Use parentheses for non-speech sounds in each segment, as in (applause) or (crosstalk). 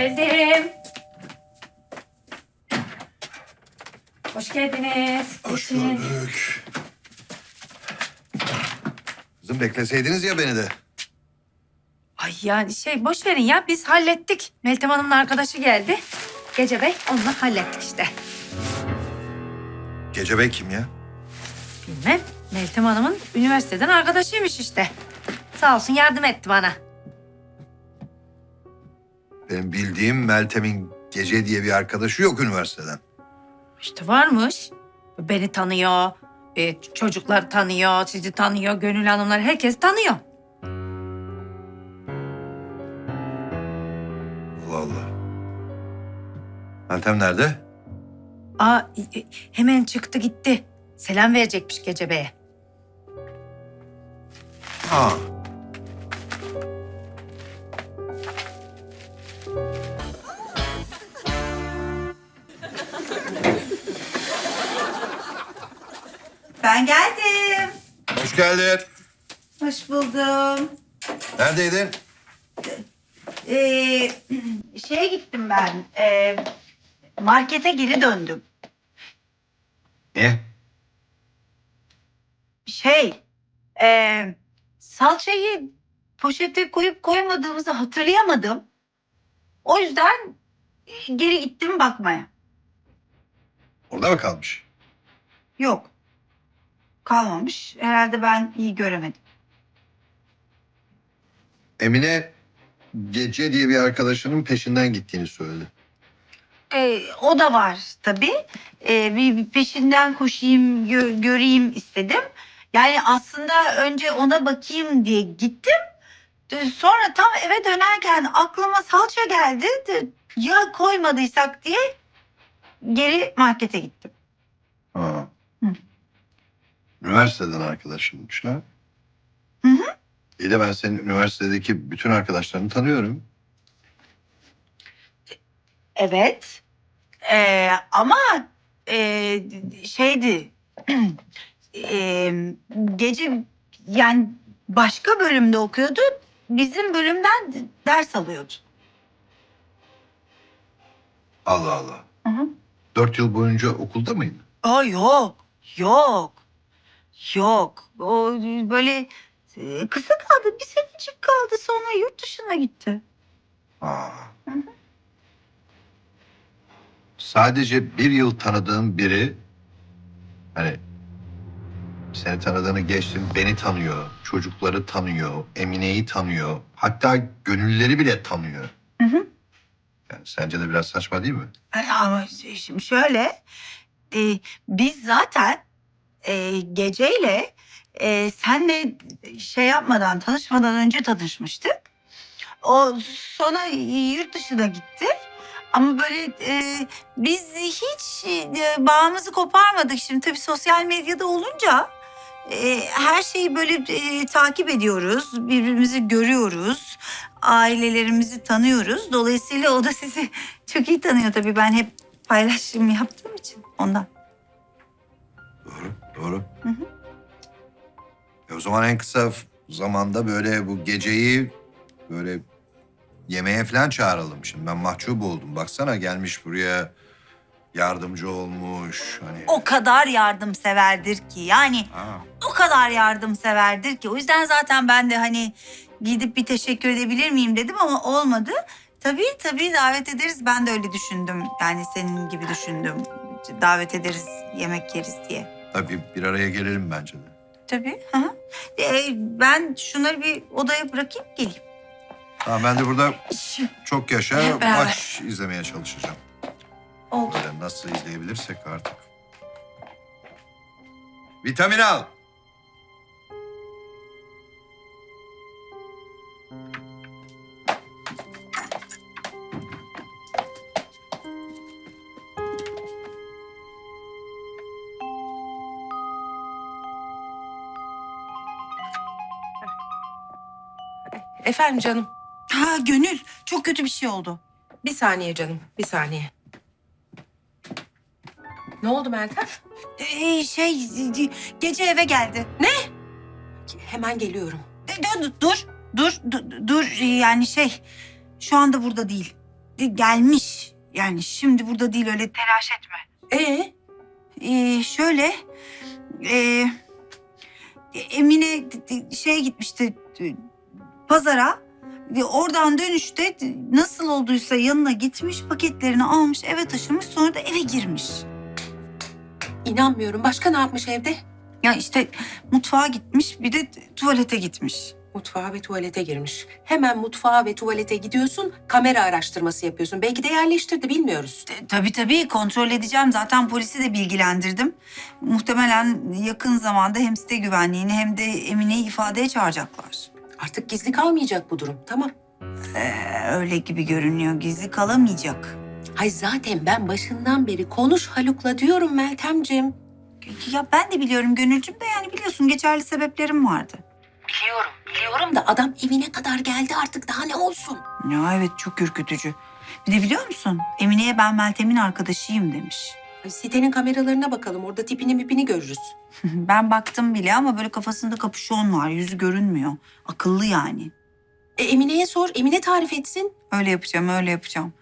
Geldim. Hoş geldiniz. Hoş Geçin. bulduk. Kızım bekleseydiniz ya beni de. Ay yani şey boş verin ya biz hallettik. Meltem Hanım'ın arkadaşı geldi. Gece Bey onunla hallettik işte. Gece Bey kim ya? Bilmem Meltem Hanım'ın üniversiteden arkadaşıymış işte. Sağ olsun yardım etti bana. Benim bildiğim Meltem'in Gece diye bir arkadaşı yok üniversiteden. İşte varmış. Beni tanıyor. e, çocuklar tanıyor, sizi tanıyor, Gönül Hanımlar herkes tanıyor. Allah Allah. Meltem nerede? Aa e, hemen çıktı gitti. Selam verecekmiş Gece Bey'e. Ha. Ben geldim. Hoş geldin. Hoş buldum. Neredeydin? Ee, (clears throat) şeye gittim ben. ee, markete geri döndüm. Niye? Şey, ee, salçayı poşete koyup koymadığımızı hatırlayamadım. O yüzden e, geri gittim bakmaya. Orada mı kalmış? Yok. Kalmamış. Herhalde ben iyi göremedim. Emine Gece diye bir arkadaşının peşinden gittiğini söyledi. Ee, o da var tabii. Ee, bir bir peşinden koşayım, gö- göreyim istedim. Yani aslında önce ona bakayım diye gittim. Sonra tam eve dönerken aklıma salça geldi. Ya koymadıysak diye geri markete gittim. Üniversiteden arkadaşınmış ha? Hı hı. İyi de ben senin üniversitedeki bütün arkadaşlarını tanıyorum. Evet. Ee, ama e, şeydi. (clears throat) e, gece yani başka bölümde okuyordu. Bizim bölümden ders alıyordu. Allah Allah. Hı hı. Dört yıl boyunca okulda mıydı? Aa yok. Yok. Yok. O böyle e, kısa kaldı. Bir senecik kaldı. Sonra yurt dışına gitti. Aa. Hı hı. Sadece bir yıl tanıdığım biri hani seni tanıdığını geçtim beni tanıyor, çocukları tanıyor, Emine'yi tanıyor, hatta gönülleri bile tanıyor. Hı hı. Yani sence de biraz saçma değil mi? Ay, Ama şimdi şöyle. e, biz zaten e, geceyle e, senle şey yapmadan, tanışmadan önce tanışmıştık. O sonra yurt dışına gitti. Ama böyle e, biz hiç e, bağımızı koparmadık. Şimdi tabii sosyal medyada olunca e, her şeyi böyle e, takip ediyoruz. Birbirimizi görüyoruz. Ailelerimizi tanıyoruz. Dolayısıyla o da sizi (laughs) çok iyi tanıyor tabii. Ben hep paylaşım yaptığım için ondan. Doğru. Hı hı. E o zaman en kısa zamanda böyle bu geceyi böyle yemeğe falan çağıralım. Şimdi ben mahcup oldum. Baksana gelmiş buraya yardımcı olmuş. Hani... O kadar yardımseverdir ki yani Ha. o kadar yardımseverdir ki. O yüzden zaten ben de hani gidip bir teşekkür edebilir miyim dedim ama olmadı. Tabii tabii davet ederiz. Ben de öyle düşündüm. Yani senin gibi düşündüm. Davet ederiz, yemek yeriz diye. Tabii bir araya gelelim bence de. Tabii. Hı hı. Ee, ben şunları bir odaya bırakayım geleyim. Tamam ben de burada çok yaşa beraber. maç izlemeye çalışacağım. Oldu. Böyle nasıl izleyebilirsek artık. Vitamin al. Efendim canım. Ha Gönül çok kötü bir şey oldu. Bir saniye canım. Bir saniye. Ne oldu Meltem? Ee, şey gece eve geldi. Hemen geliyorum. Dur, dur, dur, dur, dur, dur. Yani şey, şu anda burada değil. e, gelmiş. Yani şimdi burada değil öyle telaş etme. Ee, Ee, şöyle e, Emine d- şeye gitmişti pazara. Oradan dönüşte nasıl olduysa yanına gitmiş paketlerini almış eve taşımış sonra da eve girmiş. inanmıyorum. Başka ne yapmış evde? Ya işte mutfağa gitmiş bir de tuvalete gitmiş. Mutfağa ve tuvalete girmiş. Hemen mutfağa ve tuvalete gidiyorsun, kamera araştırması yapıyorsun. Belki de yerleştirdi, bilmiyoruz. E, Tabii tabii kontrol edeceğim. Zaten polisi de bilgilendirdim. Muhtemelen yakın zamanda hem site güvenliğini hem de Emine'yi ifadeye çağıracaklar. Artık gizli kalmayacak bu durum, tamam. Ee, öyle gibi görünüyor. Gizli kalamayacak. Hay zaten ben başından beri konuş Haluk'la diyorum Meltemciğim. Ya ben de biliyorum Gönülcüm de yani biliyorsun geçerli sebeplerim vardı. Biliyorum, biliyorum da adam evine kadar geldi artık daha ne olsun? Ya evet çok ürkütücü. Bir de biliyor musun Emine'ye ben Meltem'in arkadaşıyım demiş. Ay, sitenin kameralarına bakalım, orada tipini mipini görürüz. (laughs) ben baktım bile ama böyle kafasında kapüşon var. Yüzü görünmüyor. Akıllı yani. E, Emine'ye sor, Emine tarif etsin. Öyle yapacağım, öyle yapacağım.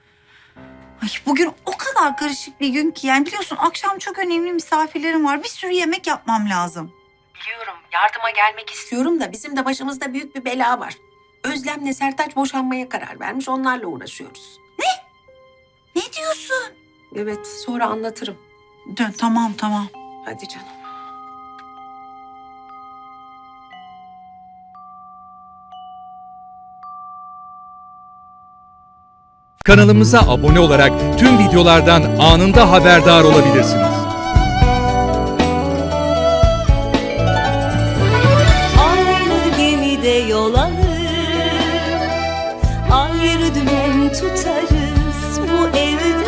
Ay bugün o kadar karışık bir gün ki yani biliyorsun akşam çok önemli misafirlerim var. Bir sürü yemek yapmam lazım. Biliyorum, yardıma gelmek istiyorum da bizim de başımızda büyük bir bela var. Özlem'le Sertaç boşanmaya karar vermiş, onlarla uğraşıyoruz. Ne diyorsun? Evet, sonra anlatırım. Dön, tamam tamam. Hadi canım. Kanalımıza abone olarak tüm videolardan anında haberdar olabilirsiniz. Aynı gemide yol alır Ayrı dümen tutarız Bu evde